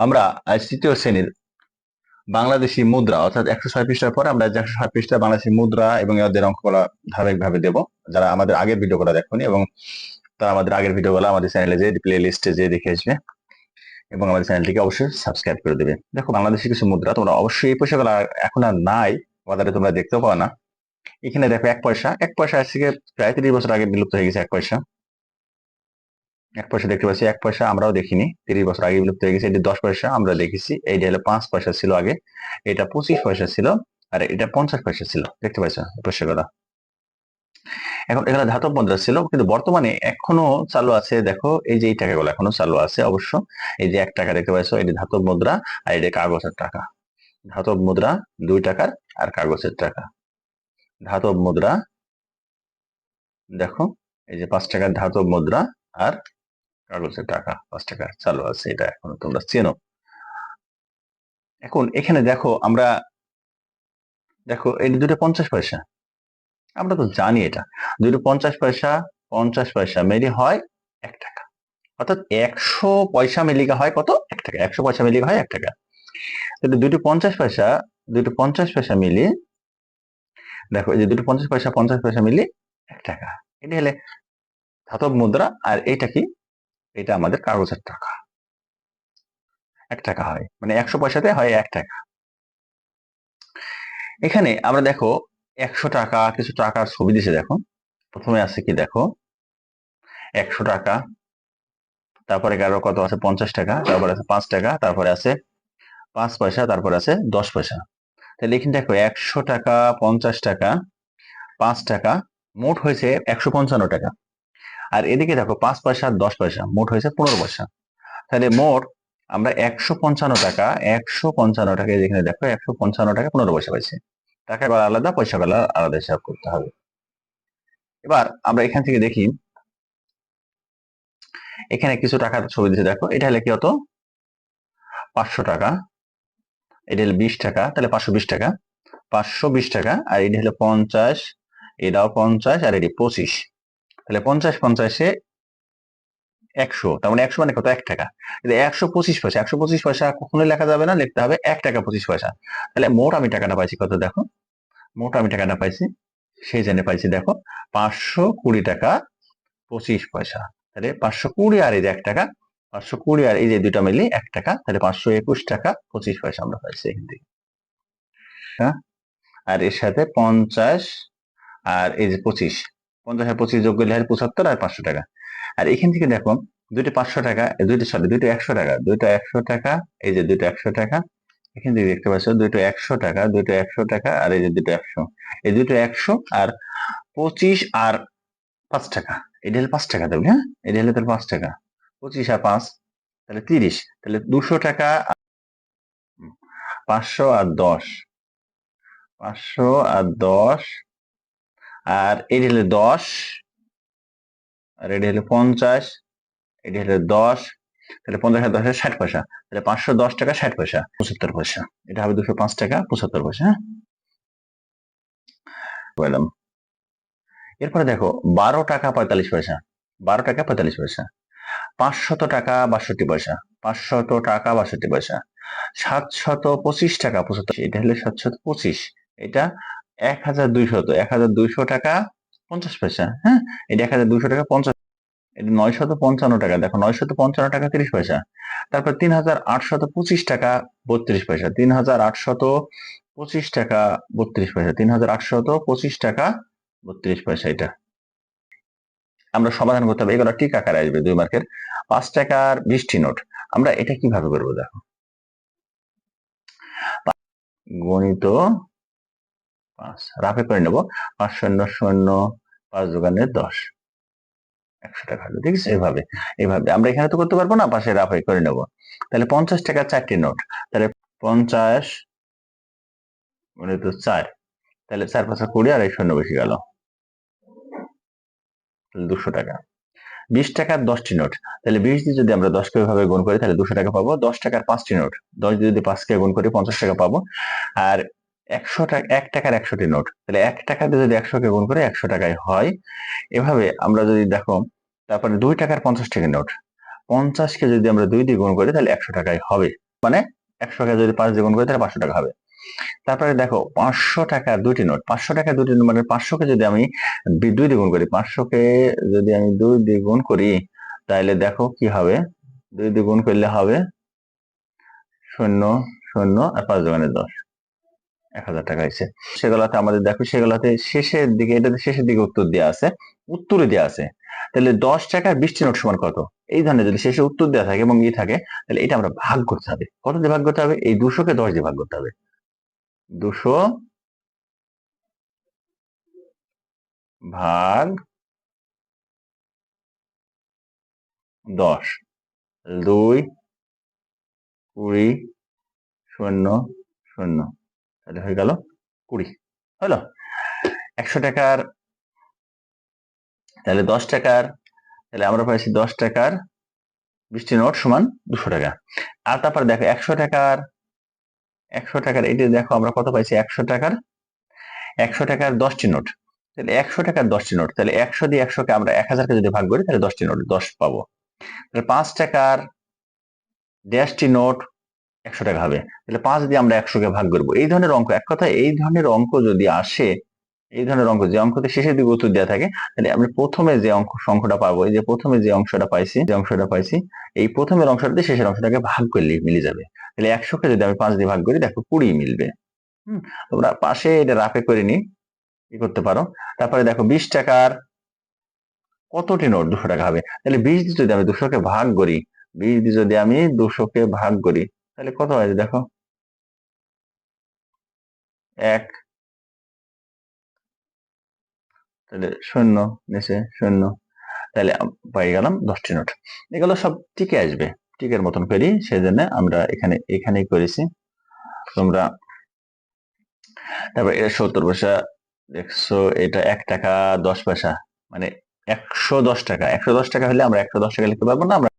আমরা আজ তৃতীয় শ্রেণির বাংলাদেশি মুদ্রা, অর্থাৎ একশো ছয় পৃষ্ঠার পরে আমরা একশো সাত পৃষ্ঠা বাংলাদেশি মুদ্রা এবং এদের অঙ্কগুলো ধারাবাহিকভাবে দেবো। যারা আমাদের আগের ভিডিওগুলো দেখুন এবং তারা আমাদের আগের ভিডিওগুলো আমাদের চ্যানেলে যে প্লে লিস্টে যে দেখে আসবে এবং আমাদের চ্যানেলটিকে অবশ্যই সাবস্ক্রাইব করে দেবে। দেখো, বাংলাদেশি কিছু মুদ্রা, তোমরা অবশ্যই এই পয়সাগুলো এখন আর নাই, বাজারে তোমরা দেখতেও পাও না। এখানে দেখো এক পয়সা এক পয়সা আজকে প্রায় তিরিশ বছর আগে বিলুপ্ত হয়ে গেছে এক পয়সা। এক পয়সা দেখতে পাচ্ছি, এক পয়সা আমরাও দেখিনি, তিরিশ বছর আগে বিলুপ্ত হয়ে গেছে, এটি দশ পয়সা আমরা দেখেছি এইটা হলো পাঁচ পয়সা ছিল আগে, এটা পঁচিশ পয়সা ছিল, আর এটা পঞ্চাশ পয়সা ছিল, দেখতে পাচ্ছ পয়সাগুলো এখন এখানে ধাতব মুদ্রা ছিল, কিন্তু বর্তমানে এখনও চালু আছে, দেখো, এই যে এই টাকাগুলো এখনও চালু আছে অবশ্য, এই যে এক টাকা দেখতে পাচ্ছ এটি ধাতব মুদ্রা, আর এটা কাগজের টাকা। ধাতব মুদ্রা, দুই টাকার, আর কাগজের টাকা। ধাতব মুদ্রা, দেখো, এই যে পাঁচ টাকার ধাতব মুদ্রা, আর কাগজের টাকা, পাঁচ টাকা, চালু আছে এটা এখনও তোমরা চেনো। এখন এখানে দেখো আমরা, দেখো এই দুটো পঞ্চাশ পয়সা, আমরা তো জানি এটা। দুটো পঞ্চাশ পয়সা পঞ্চাশ পয়সা মিলি হয় এক টাকা। অর্থাৎ একশো পয়সা মিলিকা হয় কত? এক টাকা। একশো পয়সা মিলিকা হয় এক টাকা। কিন্তু দুটো পঞ্চাশ পয়সা দুটো পঞ্চাশ পয়সা মিলিয়ে দেখো এই যে দুটো পঞ্চাশ পয়সা পঞ্চাশ পয়সা মিলিয়ে এক টাকা। এটা হলে ধাতব মুদ্রা, আর এইটা কি? এটা আমাদের কাগজের টাকা। এক টাকা হয় মানে একশো পয়সাতে হয় এক টাকা। এখানে আমরা দেখো একশো টাকা, কিছু টাকার ছবি দিছে দেখো। প্রথমে আছে কি দেখো? একশো টাকা, তারপরে কারও কত আছে? পঞ্চাশ টাকা, তারপরে আছে পাঁচ টাকা, তারপরে আছে পাঁচ পয়সা, তারপরে আছে দশ পয়সা। তাহলে এখানে দেখো, একশো টাকা, পঞ্চাশ টাকা, পাঁচ টাকা, মোট হয়েছে একশো পঞ্চান্ন টাকা। আর এদিকে দেখো পাঁচ পয়সা, দশ পয়সা, মোট হয়েছে পনেরো পয়সা। তাহলে মোট আমরা একশো পঞ্চান্ন টাকা, একশো পঞ্চান্ন টাকা যেখানে দেখো, একশো পঞ্চান্ন টাকা পনেরো পয়সা পাইছি। টাকা গলা আলাদা, পয়সা গলা আলাদা হিসাব করতে হবে। এবার আমরা এখান থেকে দেখি, এখানে কিছু টাকার ছবি দিতে দেখো, এটা হলে কি হতো? পাঁচশো টাকা, এটা হলো বিশ টাকা, তাহলে পাঁচশো বিশ টাকা, পাঁচশো বিশ টাকা, আর এটা হলো পঞ্চাশ, এটাও পঞ্চাশ, আর এটি পঁচিশ। তাহলে পঞ্চাশ পঞ্চাশে একশো, তার মানে একশো মানে কত? এক টাকা। একশো পঁচিশ পয়সা, একশো পঁচিশ পয়সা কখনোই লেখা যাবে না, লিখতে হবে এক টাকা পঁচিশ পয়সা। তাহলে মোট আমি টাকাটা পাইছি কত দেখো? মোট আমি টাকাটা পাইছি, সেই জন্য পাইছি দেখো, পাঁচশো কুড়ি টাকা পঁচিশ পয়সা। তাহলে পাঁচশো কুড়ি আর এই যে এক টাকা, পাঁচশো কুড়ি আর এই যে দুটা মিলি এক টাকা, তাহলে পাঁচশো একুশ টাকা পঁচিশ পয়সা আমরা পাইছি এখান থেকে। হ্যাঁ? আর এর সাথে পঞ্চাশ আর এই যে পঁচিশ পঞ্চাশ আর পঁচিশ যোগ করলে হয় পঁচাত্তর আর পাঁচশো টাকা। আর এখান থেকে দেখো, দুইটা পাঁচশো টাকা দুইটা সরি দুইটা একশো টাকা, দুইটা একশো টাকা, এই যে দুইটা একশো টাকা, এখান থেকে দেখতে পাচ্ছ দুইটা একশো টাকা, দুইটা একশো টাকা, আর এই যে দুটো একশো। এই দুটো একশো আর পঁচিশ আর পাঁচ টাকা, এটা হলে পাঁচ টাকা দেবে হ্যাঁ? এটা হলে তাহলে পাঁচ টাকা। পঁচিশ আর পাঁচ, তাহলে তিরিশ, তাহলে দুশো টাকা পাঁচশো আর দশ, পাঁচশো আর দশ আর এটি হলে দশ, আর এটি হলো পঞ্চাশ, এটি হলে দশ, তাহলে পঞ্চাশ দশ ষাট পয়সা, তাহলে পাঁচশো দশ টাকা ষাট পয়সা, পঁচাত্তর পয়সা, এটা হবে দুশো পাঁচ টাকা পঁচাত্তর পয়সা হ্যাঁ? বললাম এরপরে দেখো, বারো টাকা পঁয়তাল্লিশ পয়সা, বারো টাকা পঁয়তাল্লিশ পয়সা, পাঁচশত টাকা বাষট্টি পয়সা, পাঁচশত টাকা বাষট্টি পয়সা, সাতশত পঁচিশ টাকা পঁচাত্তর, এটা হলে সাতশত পঁচিশ, এটা এক হাজার দুইশত এক হাজার দুইশো টাকা পঞ্চাশ পয়সা হ্যাঁ? এটা এক হাজার দুইশো টাকা পঞ্চাশ, এটা নয়শত পঞ্চান্ন টাকা, দেখো নয়শত পঞ্চান্ন টাকা তিরিশ পয়সা। তারপর তিন হাজার আটশত পঁচিশ টাকা বত্রিশ পয়সা, তিন হাজার আটশত পঁচিশ টাকা বত্রিশ পয়সা, তিন হাজার আটশত পঁচিশ টাকা বত্রিশ পয়সা এটা। আমরা সমাধান করতে হবে, এগুলো ঠিক আকারে আসবে দুই মার্কের? পাঁচ টাকার বৃষ্টি নোট, আমরা এটা কীভাবে করব দেখো। গণিত পাঁচ। রাফে করে নেব। পাঁচ শূন্য শূন্য, পাঁচ দোকানের দশ। একশো টাকা হলো, ঠিক এভাবে এভাবে। আমরা এখানে তো করতে পারব না, পাশে রাফে করে নেব। তাহলে পঞ্চাশ টাকা চারটি নোট। তাহলে পঞ্চাশ গণিত চার। তাহলে চার পাঁচশো কুড়ি আর এই শূন্য বেশি গেল। দুশো টাকা। বিশ টাকার দশটি নোট। তাহলে বিশ দিয়ে যদি আমরা দশকে ভাবে গুণ করি, তাহলে দুশো টাকা পাবো। দশ টাকার পাঁচটি নোট। দশ দিয়ে যদি পাঁচকে গুণ করি, পঞ্চাশ টাকা পাবো। আর একশো টাকা এক টাকার একশোটি নোট। তাহলে এক টাকা দিয়ে যদি একশোকে গুণ করে একশো টাকায় হয়, এভাবে আমরা যদি দেখো, তারপরে দুই টাকার পঞ্চাশ টাকা নোট। পঞ্চাশকে যদি আমরা দুই দিয়ে গুণ করি, তাহলে একশো টাকায় হবে। মানে একশোকে যদি পাঁচ দিয়ে গুণ করি, তাহলে পাঁচশো টাকা হবে। তারপরে দেখো, পাঁচশো টাকা দুটি নোট। পাঁচশো টাকা দুটি নোট মানে পাঁচশোকে যদি আমি দুই দিয়ে গুণ করি, পাঁচশোকে যদি আমি দুই দিয়ে গুণ করি, তাহলে দেখো কি হবে? দুই দিয়ে গুণ করলে হবে শূন্য শূন্য আর পাঁচ দোকানে দশ। এক হাজার টাকা হয়েছে। সেগুলোতে আমাদের দেখো, সেগুলাতে শেষের দিকে, এটাতে শেষের দিকে উত্তর দেওয়া আছে। উত্তরে দেওয়া আছে। তাহলে দশ টাকার বৃষ্টি নোট সমান কত? এই ধরনের যদি শেষে উত্তর দেওয়া থাকে এবং ই থাকে, তাহলে এটা আমরা ভাগ করতে হবে। কত দিয়ে ভাগ করতে হবে? এই দুশোকে দশ দিয়ে ভাগ করতে হবে। দুশো ভাগ দশ। দুই কুড়ি শূন্য শূন্য। তাহলে হয়ে গেল কুড়ি, হলো? একশো টাকার, তাহলে দশ টাকার, তাহলে আমরা পাইছি দশ টাকার বৃষ্টি নোট সমান দুশো টাকা। আর তারপর দেখো একশো টাকার একশো টাকার যে দেখো আমরা কত পাইছি? একশো টাকার একশো টাকার দশটি নোট। তাহলে একশো টাকার দশটি নোট, তাহলে একশো দিয়ে একশোকে আমরা এক হাজারকে যদি ভাগ করি, তাহলে দশটি নোট, দশ পাবো। তাহলে পাঁচ টাকার ড্যাশটি নোট একশো টাকা হবে। তাহলে পাঁচ দিয়ে আমরা একশোকে ভাগ করব, এই ধরনের অঙ্ক, এক কথা এই ধরনের অঙ্ক যদি আসে, এই ধরনের অঙ্ক, যে অঙ্কতে শেষের দিকে উত্তর দেওয়া থাকে, তাহলে আমরা প্রথমে যে অঙ্ক, সংখ্যাটা পাবো যে প্রথমে যে অংশটা পাইছি, যে অংশটা পাইছি, এই প্রথমের দিয়ে শেষের অংশটাকে ভাগ করলে মিলে যাবে। তাহলে একশোকে যদি আমি পাঁচ দিয়ে ভাগ করি, দেখো কুড়ি মিলবে। হম, তোমরা পাশে এটা রাফে করে নি কি করতে পারো। তারপরে দেখো বিশ টাকার কতটি নোট? দুশো টাকা হবে। তাহলে বিশ দিয়ে যদি আমি দুশোকে ভাগ করি, বিশ দিয়ে যদি আমি দুশোকে ভাগ করি তাহলে কত হয় দেখো? এক। তাহলে শূন্য, নিচে শূন্য। তাহলে পাই গেলাম দশটি নোট। এগুলো সব টিকে আসবে, টিকের মতন করি সেই জন্য আমরা এখানে, এখানেই করেছি। তোমরা তারপর এটা সত্তর পয়সা, একশো, এটা এক টাকা দশ পয়সা মানে একশো দশ টাকা। একশো দশ টাকা হলে আমরা একশো দশ টাকা লিখতে পারব না, আমরা